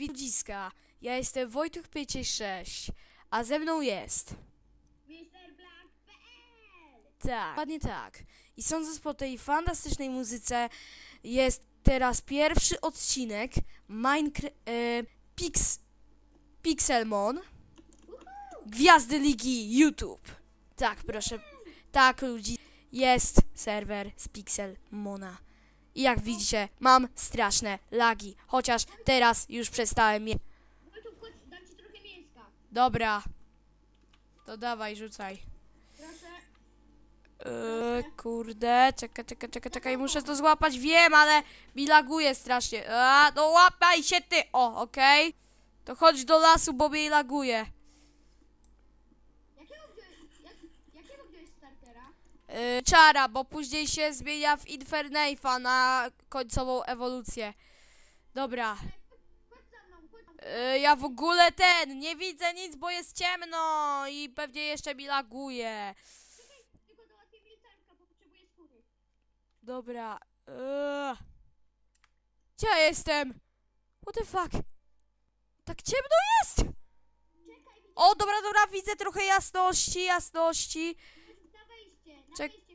Widziska. Ja jestem Wojtek 56, a ze mną jest. Tak, dokładnie tak. I sądząc po tej fantastycznej muzyce, jest teraz pierwszy odcinek Minecraft e, Pix, Pixelmon Gwiazdy Ligi YouTube. Tak, proszę. Tak, ludzi. Jest serwer z Pixelmona. I jak widzicie, mam straszne lagi. Chociaż teraz już przestałem je. Wojtu, chodź, dam ci trochę mięska. Dobra. To dawaj, rzucaj. Proszę. Eee, kurde, czekaj, czekaj, czekaj, czekaj, muszę to złapać, wiem, ale mi laguje strasznie. A, no łapaj się ty! O, okej. To chodź do lasu, bo mi laguje. Eee, czara, bo później się zmienia w Inferneifa na końcową ewolucję. Dobra. Eee, ja w ogóle ten, nie widzę nic, bo jest ciemno i pewnie jeszcze mi laguje. Dobra. Eee. Gdzie ja jestem? What the fuck? Tak ciemno jest! O, dobra, dobra, widzę trochę jasności, jasności. widzę na wejście, na Czek-.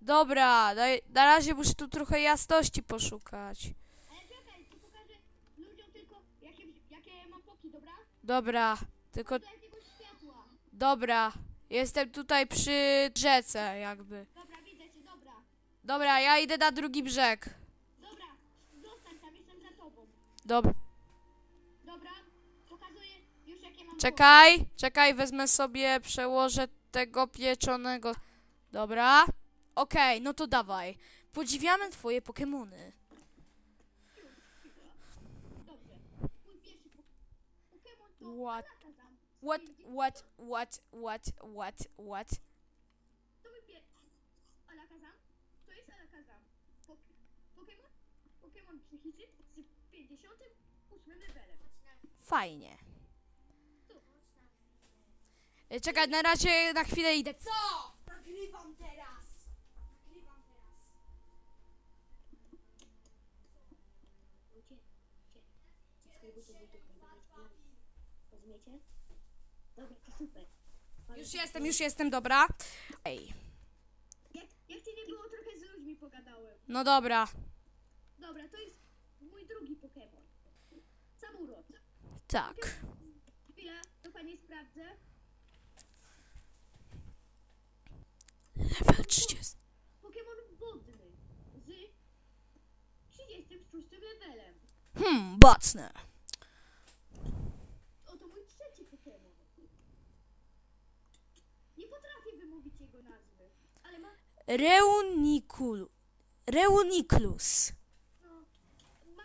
Dobra, na, na razie muszę tu trochę jasności poszukać. Ale czekaj, ci pokażę ludziom tylko, jakie, jakie mam poki, dobra? Dobra, tylko, dobra. Jestem tutaj przy rzece, jakby. Dobra, widzę cię, dobra. Dobra, ja idę na drugi brzeg. Dobra, zostań tam, jestem za tobą. Dobra. Dobra, pokazuję już jakie mam Czekaj, czekaj, wezmę sobie, przełożę tego pieczonego. Dobra. Okej, no to dawaj. Podziwiamy twoje Pokemony. poki. Dobrze. Mój pierwszy po Pokémon to What? What, what, what, what, what, what? To mój pierwszy. Alakazam? To jest Alakazam. Po Pokémon? Pokémon psychiczny z 58 levelem. Fajnie. E, Czekaj, na razie na chwilę idę. Co? Nagrywam teraz. Nagrywam teraz. Rozumiecie? Dobra, to super. Już jestem, już jestem, dobra. Ej, Jak, jak cię nie było, trochę z ludźmi pogadałem. no dobra. Dobra, to jest mój drugi Pokémon. Samurot. Tak. Chwila, dokładnie sprawdzę. Level 30. Pokémon wodny z 36 levelem. Hmm, bacne. Oto mój trzeci Pokémon. Nie potrafię wymówić jego nazwy, ale ma, Reunicul. Reuniklus. no, ma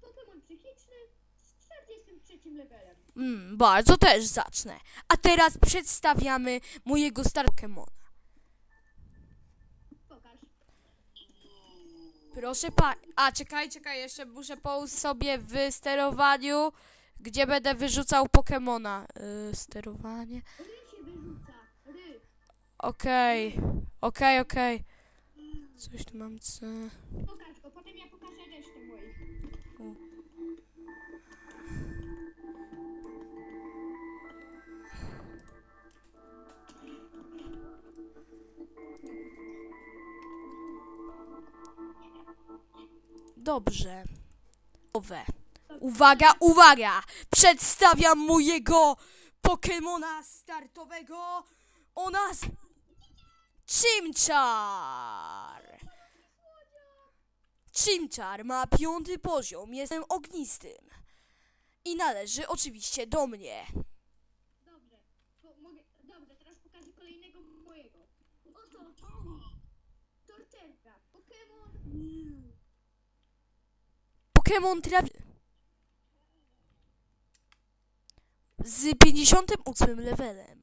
Pokémon psychiczny z 43 levelem. Mm, bardzo też zacne. A teraz przedstawiamy mojego starego Pokemona. Pokaż. Proszę pa... A, czekaj, czekaj, jeszcze muszę połóż sobie w sterowaniu, gdzie będę wyrzucał Pokemona. Yy, sterowanie. Ry się wyrzuca. Ry. Okej, okej, okej. Coś tu mam, co... Pokaż go, potem ja pokażę resztę moich. Dobrze. Owe. Uwaga, uwaga! Przedstawiam mojego Pokemona startowego o nas... Chimchar! Chimchar ma piąty poziom, jestem ognistym. I należy oczywiście do mnie. Dobrze. Mogę, dobrze, teraz pokażę kolejnego mojego. Oto. Pokémon trawi... Z 58 levelem.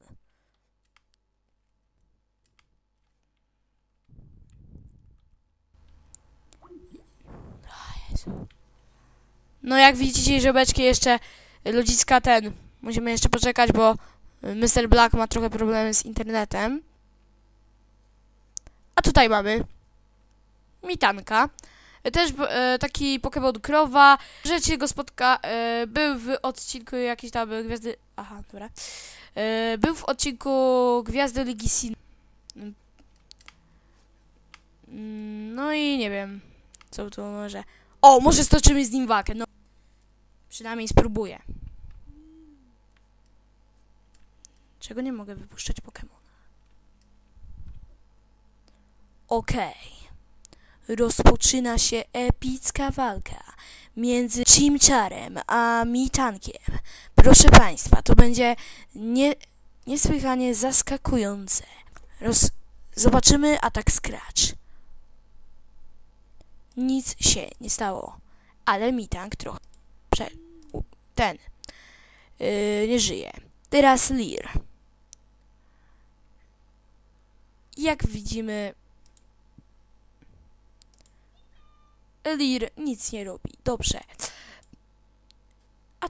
No jak widzicie, żebeczki jeszcze ludziska ten. Musimy jeszcze poczekać, bo Mr. Black ma trochę problemy z internetem. A tutaj mamy Mitanka. Też e, taki Pokémon Krowa. Możecie go spotka... E, był w odcinku jakiejś tam Gwiazdy... Aha, dobra. E, był w odcinku Gwiazdy Ligi Sin. Mm, No i nie wiem, co tu może... O, może stoczymy z nim walkę, no. Przynajmniej spróbuję. Czego nie mogę wypuszczać Pokémona? Okej. Rozpoczyna się epicka walka między Chimcharem a Mitankiem. Proszę Państwa, to będzie nie, niesłychanie zaskakujące. Roz, zobaczymy atak Scratch. Nic się nie stało, ale Mitank trochę prze, ten yy, nie żyje. Teraz Lear. Jak widzimy, Lir nic nie robi. Dobrze. A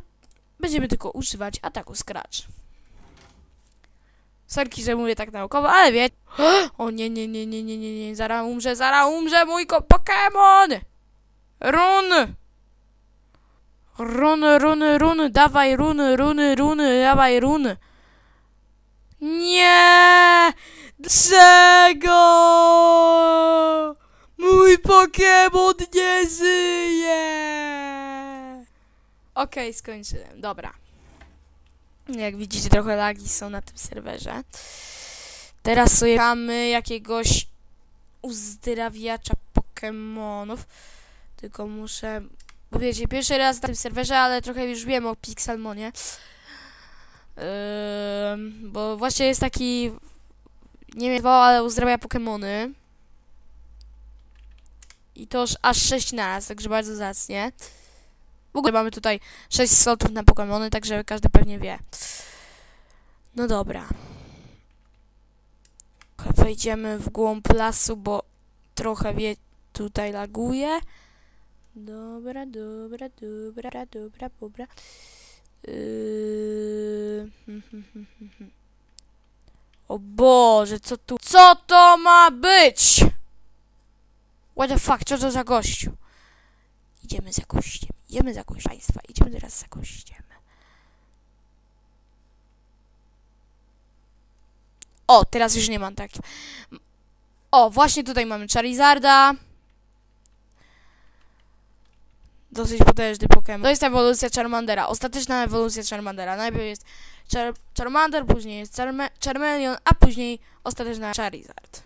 będziemy tylko używać ataku Scratch. Sorki, że mówię tak naukowo, ale wie... O nie, nie, nie, nie, nie, nie, nie, zaraz umrze, zaraz umrze mój ko- Pokémon! Run! Runy, runy, runy, dawaj runy, runy, runy, dawaj runy. Nie! Dlaczego? Mój Pokémon nie żyje! Okej, skończyłem. Dobra. Jak widzicie, trochę lagi są na tym serwerze. Teraz sobie jakiegoś uzdrawiacza Pokémonów. Tylko muszę... Bo wiecie, pierwszy raz na tym serwerze, ale trochę już wiem o Pixelmonie. Ym, bo właśnie jest taki... Nie wiem, ale uzdrawia Pokémony. I to aż 6 naraz, także bardzo zacnie. W ogóle mamy tutaj 6 slotów na Pokémony, także każdy pewnie wie. No dobra. Wejdziemy w głąb lasu, bo trochę wie tutaj laguje. Dobra, dobra, dobra, dobra, dobra. Yy... O Boże, co tu... Co to ma być? What the fuck, co to za gościu? Idziemy za gościem, idziemy za gościem. Państwa, idziemy teraz za gościem. O, teraz już nie mam takich. O, właśnie tutaj mamy Charizarda. Dosyć potężny Pokémon. To jest ewolucja Charmandera, ostateczna ewolucja Charmandera. Najpierw jest Char Charmander, później jest Charme Charmeleon, a później ostateczna Charizard.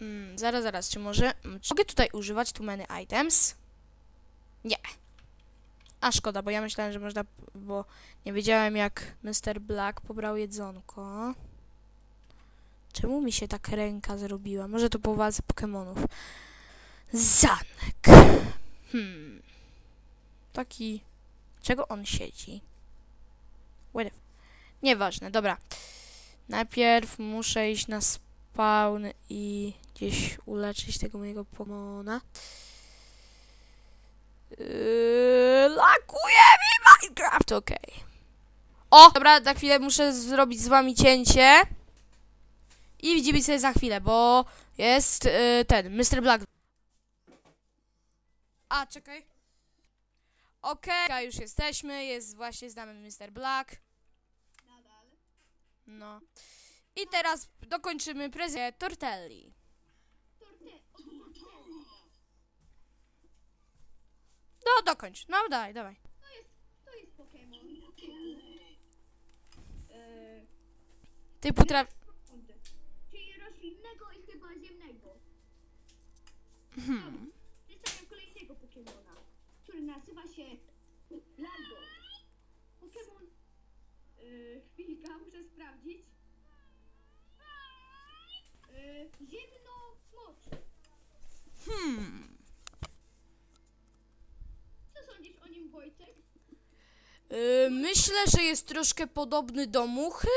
Mm, zaraz, zaraz, czy może... mm, Czy mogę tutaj używać too many items? Nie. A szkoda, bo ja myślałem, że można... Bo nie wiedziałem, jak Mr. Black pobrał jedzonko. Czemu mi się tak ręka zrobiła? Może to po walce Pokemonów. Zanek. Hmm. Taki... Czego on siedzi? F- Nieważne, dobra. Najpierw muszę iść na spawn i gdzieś uleczyć tego mojego Pokemona. Yy, lakuje mi Minecraft, okej. O, dobra, za chwilę muszę zrobić z wami cięcie. I widzimy się za chwilę, bo jest yy, ten, Mr. Black. A, czekaj. Okej, już jesteśmy, jest właśnie z nami Mr. Black. Nadal. No. I teraz dokończymy prezję tortelli. Torte, o tortelli. No, dokończ. No, dawaj, dawaj. To jest, to jest Pokémon. Eee, Ty potrafisz... Czyli roślinnego i chyba ziemnego. Hmm. Przedstawiam kolejnego Pokemona, który nazywa się Largo. Pokemon... Yy, chwilka, muszę sprawdzić. Yy, Ziemno-smocz. Hmm. Co sądzisz o nim, Wojtek? Yy, myślę, że jest troszkę podobny do muchy,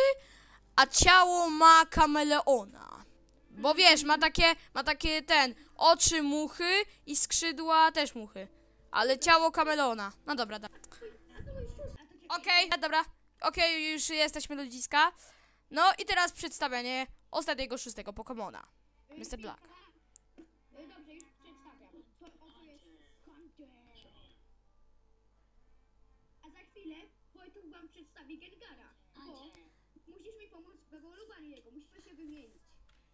a ciało ma kameleona. Bo wiesz, ma takie, ma takie ten, oczy muchy i skrzydła też muchy. Ale ciało kamelona. No dobra, dobra. Okej, dobra. Okej, już jesteśmy ludziska. No i teraz przedstawianie ostatniego szóstego Pokemona. Y, Mr. Black. Y, Dobrze, już przedstawiam. To oto jest Hunter. A za chwilę Wojtek wam przedstawi Gengara. Bo musisz mi pomóc w wywoływaniu jego. Musimy się wymienić.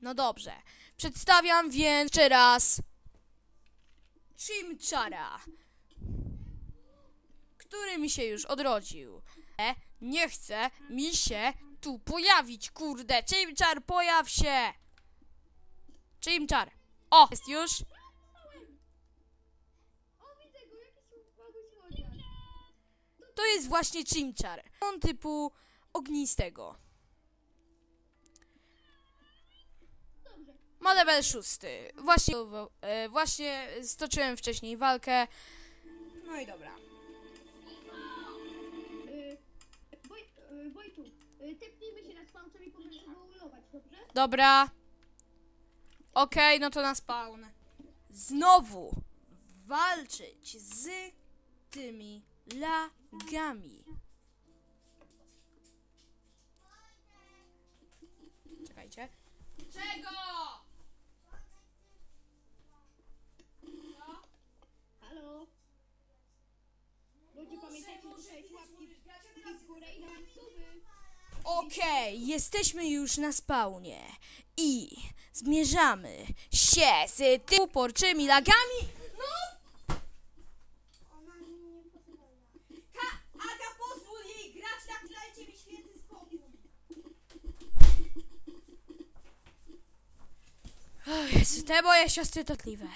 No dobrze. Przedstawiam więc jeszcze raz Chimchara, który mi się już odrodził. E, nie chce mi się tu pojawić, kurde. Chimchar, pojaw się! Chimchar. O, jest już. O, widzę go, jakiś mały słodziak. To jest właśnie Chimchar. On typu ognistego. Ma level szósty. Właśnie, e, właśnie stoczyłem wcześniej walkę. No i dobra. Woj, Wojtu, tepnijmy się na spawncem i pomożesz wywoływać, dobrze? Dobra. Okej, no to na spawn. Znowu walczyć z tymi lagami. Czekajcie. Czego? Halo? Ludzie, pamiętajcie, zostawić łapki w górę i dawać suby. Okej, jesteśmy już na spawnie i zmierzamy się z tymi uporczymi lagami. Jezu, te moje siostry to tliwe.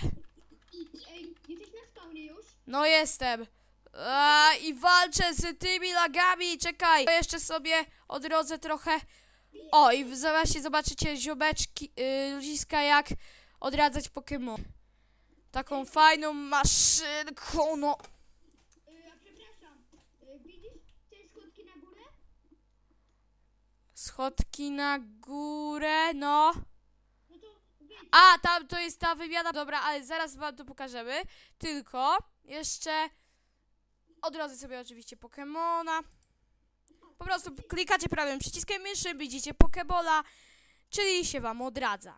Ej, jesteś na spawnie już? No jestem. A, I walczę z tymi lagami. Czekaj. Jeszcze sobie odrodzę trochę. O, i w- zobaczcie, zobaczycie ziobeczki, yy, ludziska, jak odradzać Pokémon. Taką fajną maszynką, no. Y, a przepraszam, y, widzisz te schodki na górę? Schodki na górę, no. A, tam to jest ta wymiana. Dobra, ale zaraz wam to pokażemy. Tylko jeszcze odrodzę sobie oczywiście Pokemona. Po prostu klikacie prawym przyciskiem myszy, widzicie Pokebola, czyli się wam odradza.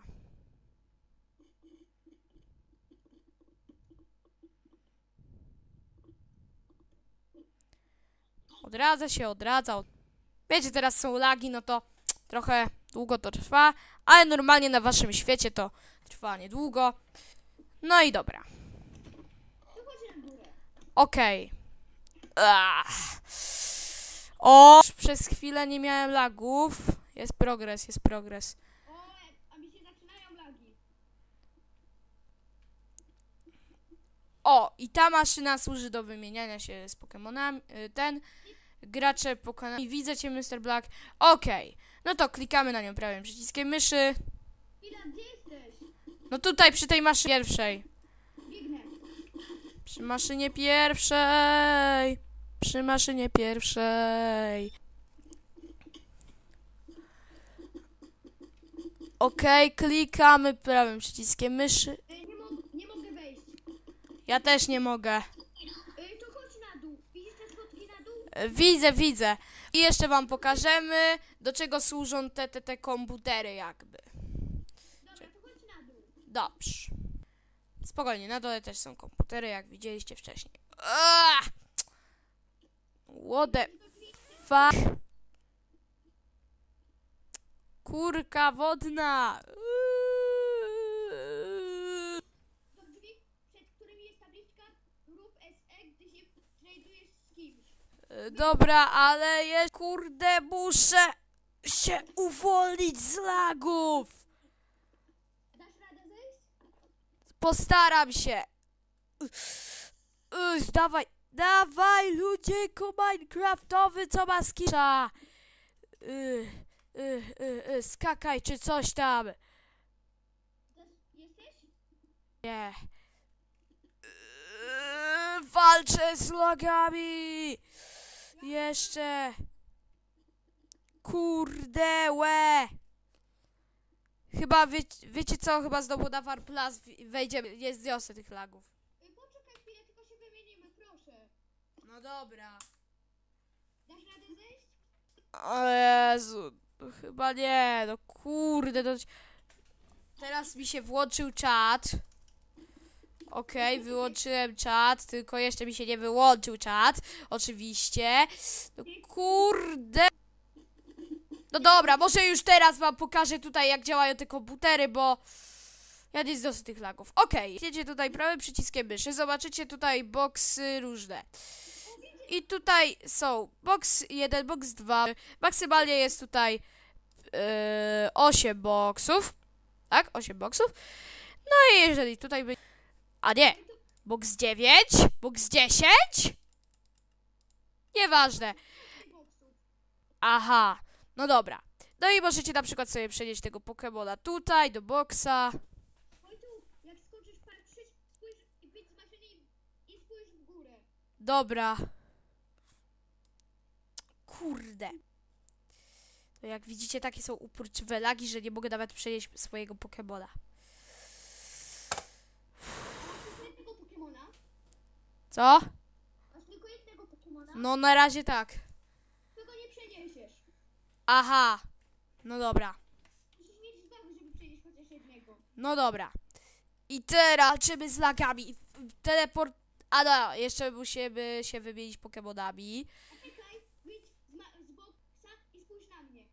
Odradza się, odradza. Wiecie, teraz są lagi, no to trochę długo to trwa, ale normalnie na waszym świecie to trwa niedługo. No i dobra. Okej. Ach. O! Przez chwilę nie miałem lagów. Jest progres, jest progres. O! I ta maszyna służy do wymieniania się z Pokemonami. y, Ten. Gracze pokonani. Widzę cię, Mr. Black. Okej. No to klikamy na nią prawym przyciskiem myszy. Ila, gdzie jesteś? No tutaj przy tej maszynie pierwszej. Przy maszynie pierwszej. Przy maszynie pierwszej. Okej, klikamy prawym przyciskiem myszy. Nie, mo nie mogę wejść. Ja też nie mogę. Ej, to chodź na dół. Widzisz te schodki na dół? E, Widzę, widzę. I jeszcze wam pokażemy, do czego służą te, te, te komputery jakby. Dobra, to na dół. Dobrze. Spokojnie, na dole też są komputery, jak widzieliście wcześniej. Aaaa! What the fuck? Kurka wodna! To Dobra, ale jest kurde, muszę się uwolnić z lagów! Dasz radę zejść? Postaram się. Uff, dawaj, dawaj, ludziku Minecraftowy, co ma skisza. Y, y, y, y, skakaj, czy coś tam. Nie. Walczę z lagami. Jeszcze. Kurde, łe. Chyba, wie, wiecie co, chyba znowu na War Plus wejdziemy, nie zniosę tych lagów. Ej, poczekaj chwilę, tylko się wymienimy. dobra. Dasz radę zejść? O Jezu, to chyba nie, no kurde, to... Teraz mi się włączył czat. Okej, wyłączyłem czat, tylko jeszcze mi się nie wyłączył czat, oczywiście. No kurde. No dobra, może już teraz wam pokażę tutaj, jak działają te komputery, bo ja nie znoszę tych lagów. Okej, jedziecie tutaj prawym przyciskiem myszy, zobaczycie tutaj boksy różne. I tutaj są box 1, box 2. Maksymalnie jest tutaj yy, 8 boksów. Tak? 8 boksów. No i jeżeli tutaj by... A nie! Box 9, box 10. Nieważne. Aha, no dobra. No i możecie na przykład sobie przenieść tego Pokemona tutaj, do boksa. Dobra. Kurde. To jak widzicie, takie są uporczywe lagi, że nie mogę nawet przenieść swojego Pokemona. Masz tylko jednego Pokemona? Co? Masz tylko jednego Pokemona? No na razie tak. Tego nie przeniesiesz. Aha. No dobra. Musisz mieć dwa, żeby przenieść chociaż jednego. No dobra. I teraz walczymy z lagami. Teleport... A no, jeszcze musimy się wymienić Pokemonami. Czekaj, wyjdź z, ma- z boksa i spójrz na mnie.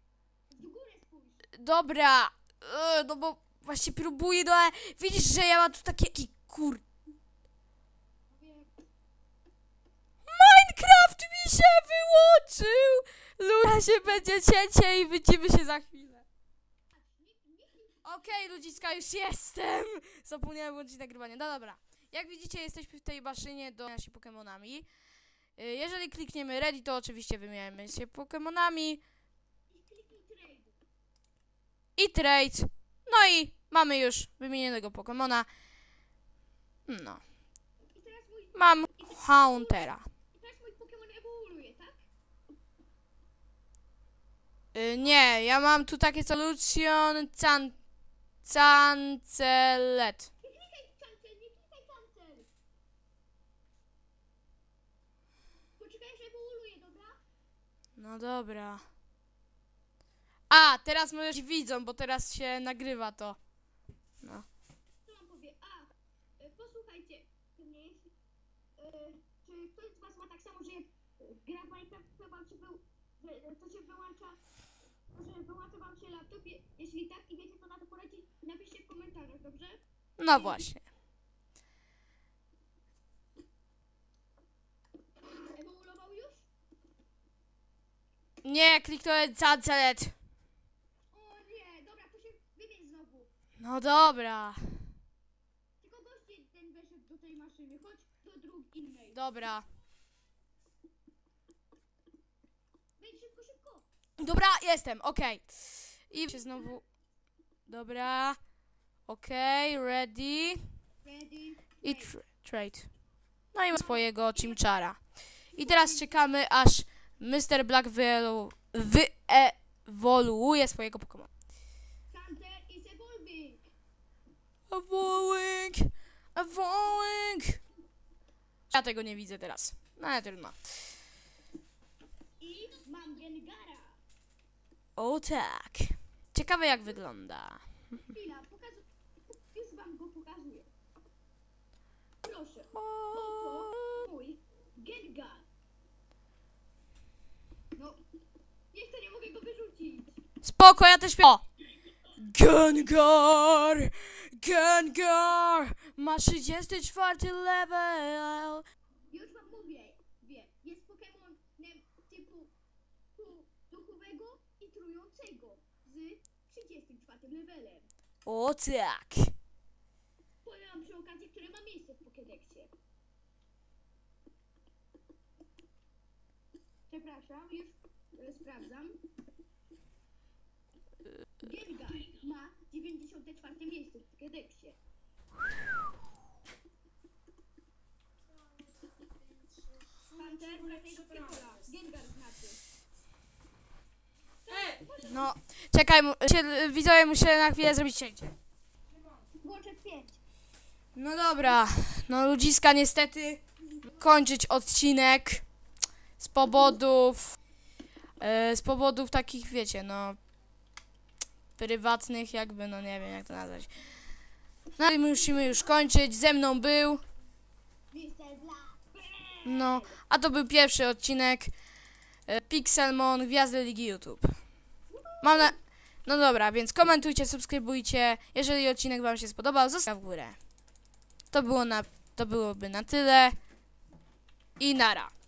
W górę spójrz. Dobra. Yy, no bo właśnie próbuję, no ale widzisz, że ja mam tu takie... taki Kur... Mówię, Minecraft mi się wyłączył! Luna się będzie cięcie i widzimy się za chwilę. Okej, ludziska, już jestem! Zapomniałem włączyć nagrywanie. No dobra. Jak widzicie, jesteśmy w tej maszynie do się Pokemonami. Y, Jeżeli klikniemy ready, to oczywiście wymieniamy się Pokemonami. i trade. No i mamy już wymienionego Pokemona. No. Mam Hauntera. i teraz mój Pokemon ewoluuje, tak? Y, nie, ja mam tu takie solution can... Cancelet. No dobra. A, teraz możesz widzą, bo teraz się nagrywa to. No. Co wam powie? A, posłuchajcie, nie jest, e, czy ktoś z was ma tak samo, że e, gra w Minecraft, to się wyłącza, że wyłącza wam się laptop, Je- jeśli tak i wiecie co na to poradzić, napiszcie w komentarzach, dobrze? No właśnie. Ewoluował już? Nie, kliknąłem cancelet. O nie, dobra, to się wymień znowu. No dobra. Tylko gość jeden weszedł do tej maszyny, chodź do drugiej innej. Dobra. Dobra, jestem, okej. I się znowu... Dobra. Okej, ready. Ready. I tr trade. No i swojego Chimchara. I teraz czekamy, aż Mr. Black wyelu- wyewoluuje swojego is evolving. Evolving! Ja tego nie widzę teraz. No ale trudno. I mam Gengara. O tak. Ciekawe jak wygląda. Chwila, pokażę. Już wam go pokazuję. Proszę. Oto mój Gengar. No, jeszcze nie mogę go wyrzucić. Spoko, ja też o! Gengar! Gengar! Ma 34 level! Już wam mówię. Wie, jest Pokémon typu pu- duchowego i trującego z 34 levelem. O tak. Powiem wam przy okazji, które ma miejsce w Pokédexie. Przepraszam, już e, sprawdzam. Gengar ma 94 miejsce w Pokédexie. Piekola. Gengar znaczy. No, czekaj, mu- się, widzowie muszę na chwilę zrobić cięcie. Włączę 5. No dobra, no ludziska niestety kończyć odcinek. z powodów, e, z powodów takich, wiecie, no, prywatnych jakby, no nie wiem jak to nazwać. No i musimy już kończyć, ze mną był, Mr. Black. no, a to był pierwszy odcinek e, Pixelmon Gwiazdy Ligi YouTube. Mam na... No dobra, więc komentujcie, subskrybujcie. Jeżeli odcinek wam się spodobał, zostaw w górę. To było na... To byłoby na tyle. I nara.